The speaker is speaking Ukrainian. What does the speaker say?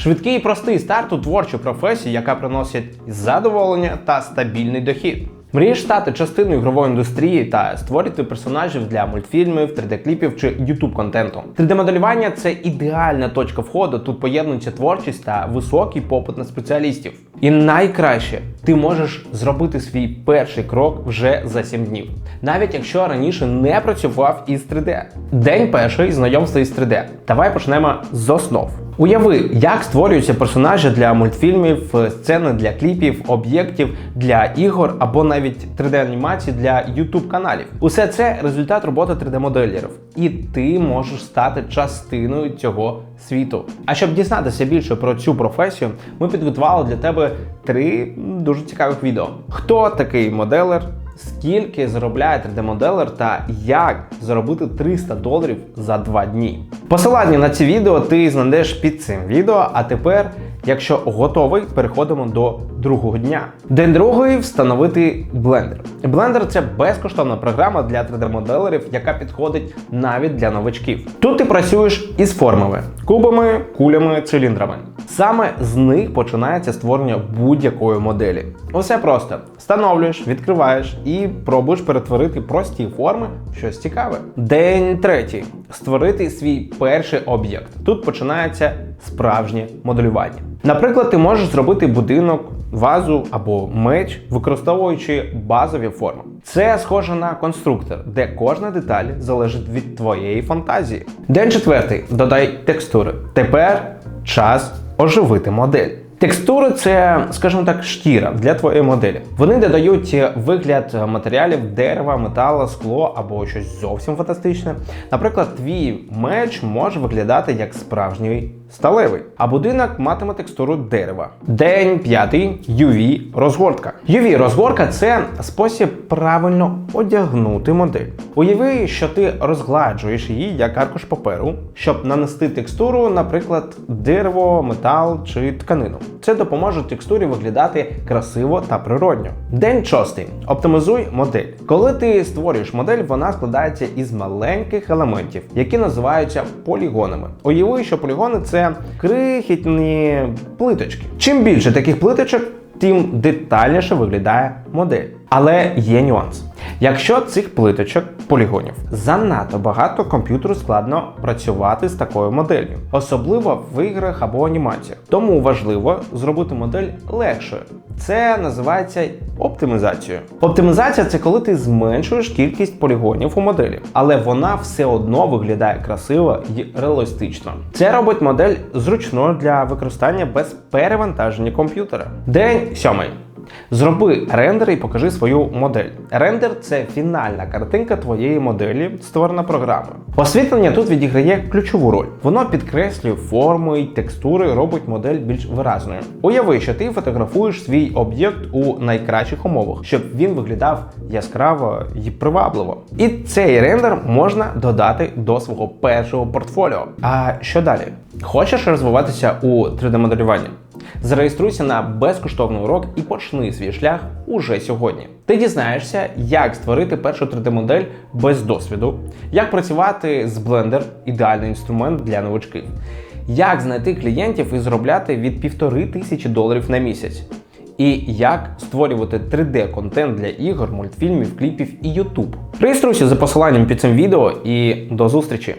Швидкий і простий старт у творчу професію, яка приносить задоволення та стабільний дохід. Мрієш стати частиною ігрової індустрії та створити персонажів для мультфільмів, 3D-кліпів чи youtube контенту. 3D-моделювання це ідеальна точка входу. Тут поєднується творчість та високий попит на спеціалістів. І найкраще, ти можеш зробити свій перший крок вже за 7 днів, навіть якщо раніше не працював із 3D. День перший знайомства із 3D. Давай почнемо з основ. Уяви, як створюються персонажі для мультфільмів, сцени для кліпів, об'єктів для ігор або навіть 3D-анімацій для YouTube каналів. Усе це результат роботи 3D-моделерів, і ти можеш стати частиною цього світу. А щоб дізнатися більше про цю професію, ми підготували для тебе три дуже цікавих відео. Хто такий моделер? Скільки заробляє 3D-моделер та як заробити 300 доларів за 2 дні. Посилання на ці відео ти знайдеш під цим відео. А тепер, якщо готовий, переходимо до другого дня. День другий встановити Blender. Blender це безкоштовна програма для 3D-моделерів, яка підходить навіть для новачків. Тут ти працюєш із формами, кубами, кулями, циліндрами. Саме з них починається створення будь-якої моделі. Усе просто встановлюєш, відкриваєш і пробуєш перетворити прості форми в щось цікаве. День третій. Створити свій перший об'єкт. Тут починається справжнє моделювання. Наприклад, ти можеш зробити будинок, вазу або меч, використовуючи базові форми. Це схоже на конструктор, де кожна деталь залежить від твоєї фантазії. День четвертий. Додай текстури. Тепер час оживити модель. Текстури це, скажімо так, шкіра для твоєї моделі. Вони додають вигляд матеріалів дерева, металу, скло або щось зовсім фантастичне. Наприклад, твій меч може виглядати як справжній сталевий, а будинок матиме текстуру дерева. День п'ятий UV розгортка. UV розгортка це спосіб правильно одягнути модель. Уяви, що ти розгладжуєш її як аркуш паперу, щоб нанести текстуру, наприклад, дерево, метал чи тканину. Це допоможе текстурі виглядати красиво та природньо. День шостий. Оптимізуй модель. Коли ти створюєш модель, вона складається із маленьких елементів, які називаються полігонами. Уяви, що полігони це крихітні плиточки. Чим більше таких плиточок, тим детальніше виглядає модель. Але є нюанс. Якщо цих плиточок полігонів занадто багато, комп'ютеру складно працювати з такою моделлю, особливо в іграх або анімаціях. Тому важливо зробити модель легшою. Це називається оптимізацією. Оптимізація це коли ти зменшуєш кількість полігонів у моделі, але вона все одно виглядає красиво і реалістично. Це робить модель зручною для використання без перевантаження комп'ютера. День сьомий. Зроби рендер і покажи свою модель. Рендер це фінальна картинка твоєї моделі, створена програмою. Освітлення тут відіграє ключову роль. Воно підкреслює форми й текстури, робить модель більш виразною. Уяви, що ти фотографуєш свій об'єкт у найкращих умовах, щоб він виглядав яскраво і привабливо. І цей рендер можна додати до свого першого портфоліо. А що далі? Хочеш розвиватися у 3D-моделюванні? Зареєструйся на безкоштовний урок і почни свій шлях уже сьогодні. Ти дізнаєшся, як створити першу 3D-модель без досвіду, як працювати з Blender – ідеальний інструмент для новачків, як знайти клієнтів і заробляти від півтори тисячі доларів на місяць. І як створювати 3D-контент для ігор, мультфільмів, кліпів і YouTube. Реєструйся за посиланням під цим відео і до зустрічі!